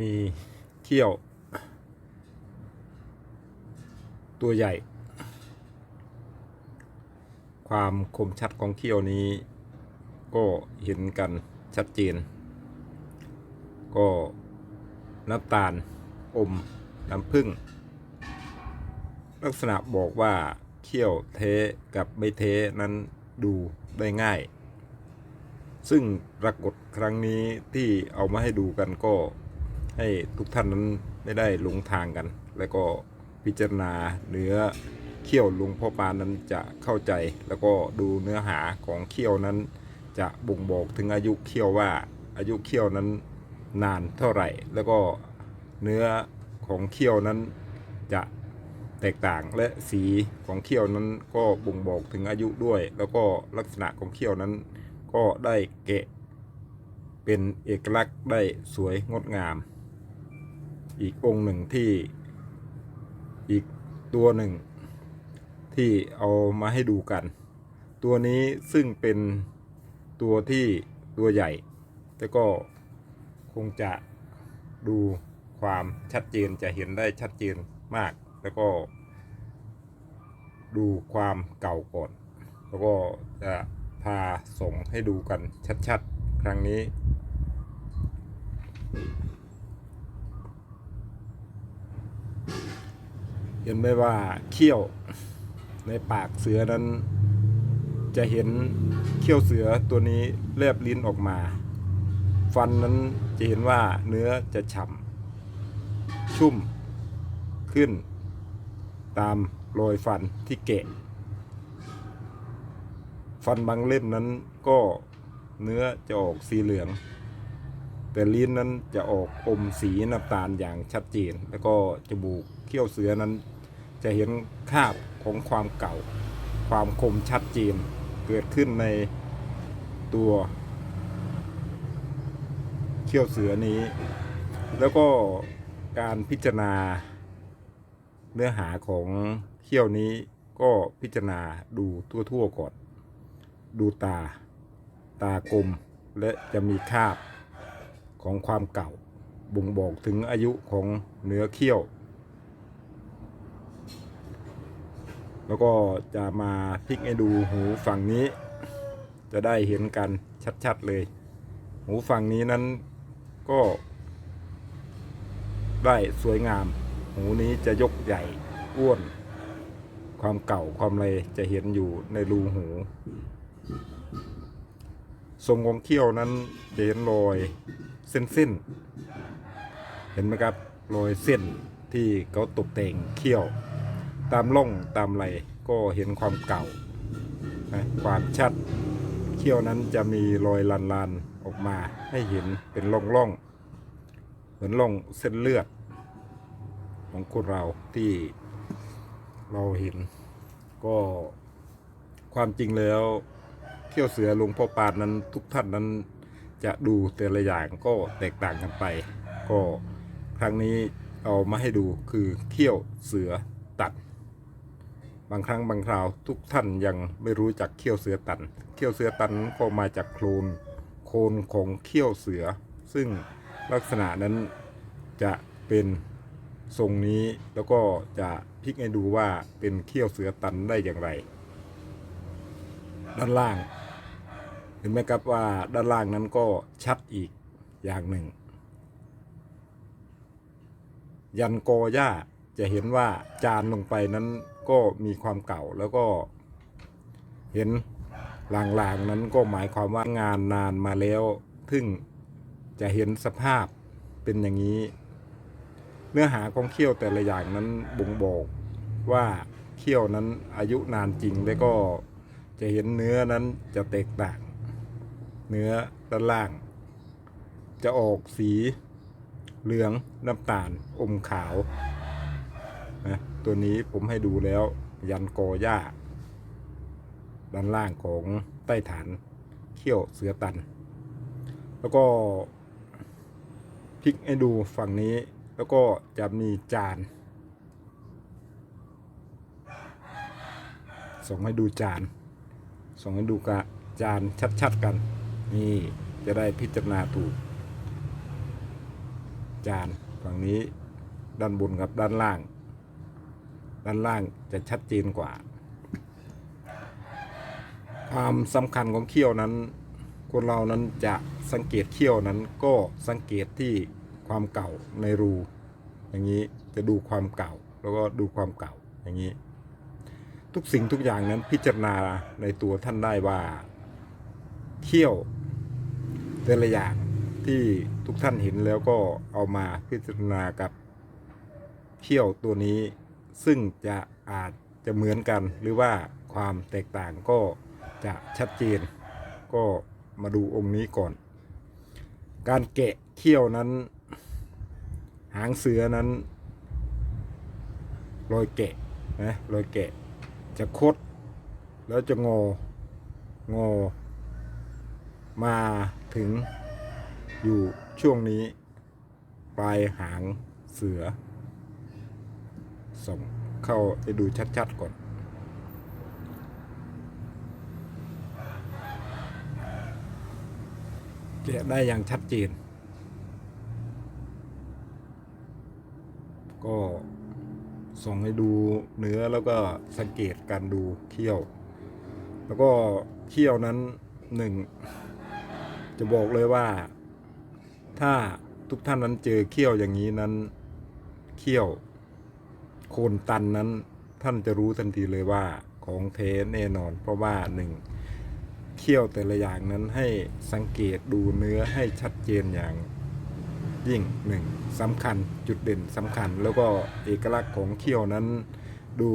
มีเขี้ยว ตัวใหญ่ ความคมชัดของเขี้ยวนี้ ก็เห็นกันชัดเจน ก็น้ำตาลอมน้ำผึ้งลักษณะบอกว่าเขี้ยวเทกับไม่เทนั้นดูได้ง่าย ซึ่งปรากฏครั้งนี้ที่เอามาให้ดูกันก็ ให้ทุกท่านนั้นไม่ได้หลงทางกัน แล้วก็พิจารณาเนื้อเขี้ยวลุงพ่อปานนั้นจะเข้าใจ แล้วก็ดูเนื้อหาของเขี้ยวนั้น จะบ่งบอกถึงอายุเขี้ยวว่าอายุเขี้ยวนั้นนานเท่าไหร่ แล้วก็เนื้อของเขี้ยวนั้นจะแตกต่างและสีของเขี้ยวนั้นก็บ่งบอกถึงอายุด้วย แล้วก็ลักษณะของเขี้ยวนั้นก็ได้เกะ เป็นเอกลักษณ์ได้สวยงดงาม อีกองค์หนึ่งที่อีกตัวหนึ่ง ที่เอามาให้ดูกัน ตัวนี้ซึ่งเป็นตัวที่ตัวใหญ่ แต่ก็คงจะดูความชัดเจนจะเห็นได้ชัดเจนมาก แล้วก็ดูความเก่าก่อน แล้วก็จะพาส่งให้ดูกันชัดๆ ครั้งนี้ เห็นไหมว่าเขี้ยวในปากเสือนั้น จะเห็นเขี้ยวเสือตัวนี้แลบลิ้นออกมา ฟันนั้นจะเห็นว่าเนื้อจะฉ่ำชุ่มขึ้น ตามรอยฟันที่เกะ ฟันบางเล่มนั้นก็เนื้อจะออกสีเหลือง แต่ลิ้นนั้นจะออกอมสีน้ำตาลอย่างชัดเจน แล้วก็จมูก เขี้ยวเสือนั้น จะเห็นคาบของความเก่า ความคมชัดเจนเกิดขึ้นในตัวเขี้ยวเสือนี้ แล้วก็การพิจารณาเนื้อหาของเขี้ยวนี้ก็พิจารณาดูทั่วๆก่อน ดูตา ตากลมและจะมีคาบของความเก่า บ่งบอกถึงอายุของเนื้อเขี้ยว แล้วก็จะมาพลิกให้ดูหูฝั่งนี้ จะได้เห็นกันชัดๆเลย หูฝั่งนี้นั้นก็ ได้สวยงาม หูนี้จะยกใหญ่อ้วน ความเก่าความอะไรจะเห็นอยู่ในรูหูทรงของเขี้ยวนั้นจะเห็นรอยเส้นๆเห็นไหมครับรอยเส้นที่เขาตกแต่งเขี้ยว ตามร่องตามไหลก็เห็นความเก่านะความชัดเขี้ยวนั้นจะมีรอยลานๆออกมาให้เห็นเป็นร่องๆเหมือนร่องเส้นเลือด ของคนเราที่เราเห็น ก็ความจริงแล้วเที่ยวเสือหลวงพ่อปานนั้นทุกท่านนั้นจะดูแต่ละอย่างก็แตกต่างกันไป ก็ครั้งนี้เอามาให้ดูคือเขี้ยวเสือ บางครั้งบางคราวทุกท่านยังไม่รู้จักเขี้ยวเสือตัน เขี้ยวเสือตันก็มาจากโคลนโคนของเขี้ยวเสือ ซึ่งลักษณะนั้นจะเป็นทรงนี้แล้วก็จะพลิกให้ดูว่าเป็นเขี้ยวเสือตันได้อย่างไร ด้านล่าง เห็นไหมครับว่าด้านล่างนั้นก็ชัดอีกอย่างหนึ่ง ยันกอหญ้าจะเห็นว่าจานลงไปนั้น ก็มีความเก่าแล้วก็เห็นลางๆนั้นก็หมายความว่างานนานมาแล้วซึ่งจะเห็นสภาพเป็นอย่างนี้ เนื้อหาของเขี้ยวแต่ละอย่างนั้นบ่งบอกว่าเขี้ยวนั้นอายุนานจริงแล้วก็จะเห็นเนื้อนั้นจะแตกต่าง เนื้อด้านล่าง จะออกสีเหลืองน้ำตาลอมขาวนะ ตัวนี้ผมให้ดูแล้ว ยันกอหญ้า ด้านล่างของใต้ฐานเขี้ยวเสือตัน แล้วก็พลิกให้ดูฝั่งนี้แล้วก็จะมีจาน ส่งให้ดูจาน ส่งให้ดูกะจานชัดๆกัน นี่จะได้พิจารณาถูก จานฝั่งนี้ด้านบนกับด้านล่าง ด้านล่างจะชัดเจนกว่า ความสำคัญของเขี้ยวนั้น คนเรานั้นจะสังเกตเขี้ยวนั้นก็สังเกตที่ความเก่าในรู อย่างนี้จะดูความเก่าแล้วก็ดูความเก่าอย่างนี้ ทุกสิ่งทุกอย่างนั้นพิจารณาในตัวท่านได้ว่าเขี้ยวแต่ละอย่างที่ทุกท่านเห็นแล้วก็เอามาพิจารณากับเขี้ยวตัวนี้ ซึ่งจะอาจจะเหมือนกันหรือว่าความแตกต่างก็จะชัดเจน ก็มาดูองค์นี้ก่อน การแกะเขี้ยวนั้น หางเสือนั้นรอยแกะนะรอยแกะ จะคด แล้วจะงอ งอ มาถึงอยู่ช่วงนี้ ปลายหางเสือ ส่งเข้าไปดูชัดๆก่อนแกะได้อย่างชัดเจน ก็ส่งให้ดูเนื้อแล้วก็สังเกตการดูเขี้ยว แล้วก็เขี้ยวนั้นหนึ่งจะบอกเลยว่า ถ้าทุกท่านนั้นเจอเขี้ยวอย่างนี้นั้นเขี้ยว โคนตันนั้นท่านจะรู้ทันทีเลยว่าของเทแน่นอน เพราะว่าหนึ่งเขี้ยวแต่ละอย่างนั้นให้สังเกตดูเนื้อให้ชัดเจนอย่างยิ่งหนึ่งสำคัญจุดเด่นสำคัญ แล้วก็เอกลักษณ์ของเขี้ยวนั้นดู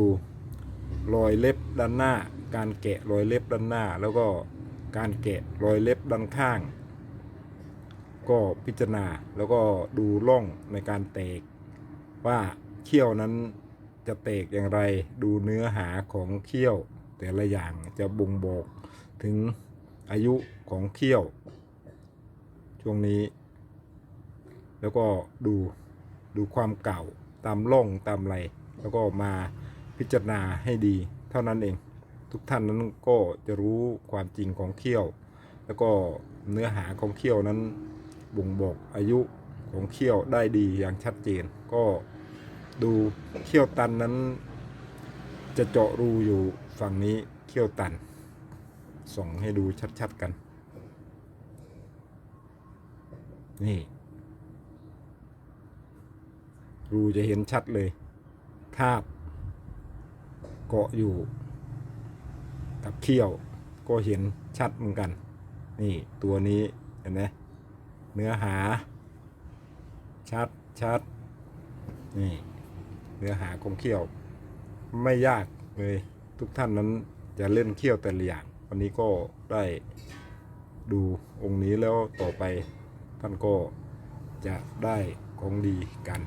รอยเล็บด้านหน้า การแกะรอยเล็บด้านหน้า แล้วก็การแกะรอยเล็บด้านข้าง ก็พิจารณาแล้วก็ดูร่องในการแตกว่าเขี้ยวนั้น จะเตกอย่างไร ดูเนื้อหาของเขี้ยว แต่ละอย่างจะบ่งบอกถึงอายุของเขี้ยว ช่วงนี้ แล้วก็ดูดูความเก่าตามร่องตามไรแล้วก็มาพิจารณาให้ดี เท่านั้นเอง ทุกท่านนั้นก็จะรู้ความจริงของเขี้ยว แล้วก็เนื้อหาของเขี้ยวนั้นบ่งบอกอายุของเขี้ยวได้ดีอย่างชัดเจนก็ ดูเขี้ยวตันนั้น จะเจาะรูอยู่ฝั่งนี้เขี้ยวตัน ส่องให้ดูชัดๆกัน นี่ รูจะเห็นชัดเลยคาบเกาะอยู่ กับเขี้ยวก็เห็นชัดเหมือนกัน นี่ตัวนี้เห็นไหมเนื้อหา ชัดชัดนี่ เนื้อหาของเขี้ยว ไม่ยากเลยทุกท่านนั้นจะเล่นเขี้ยวแต่ละอย่างวันนี้ก็ได้ดูองค์นี้แล้วต่อไปท่านก็จะได้ของดีกัน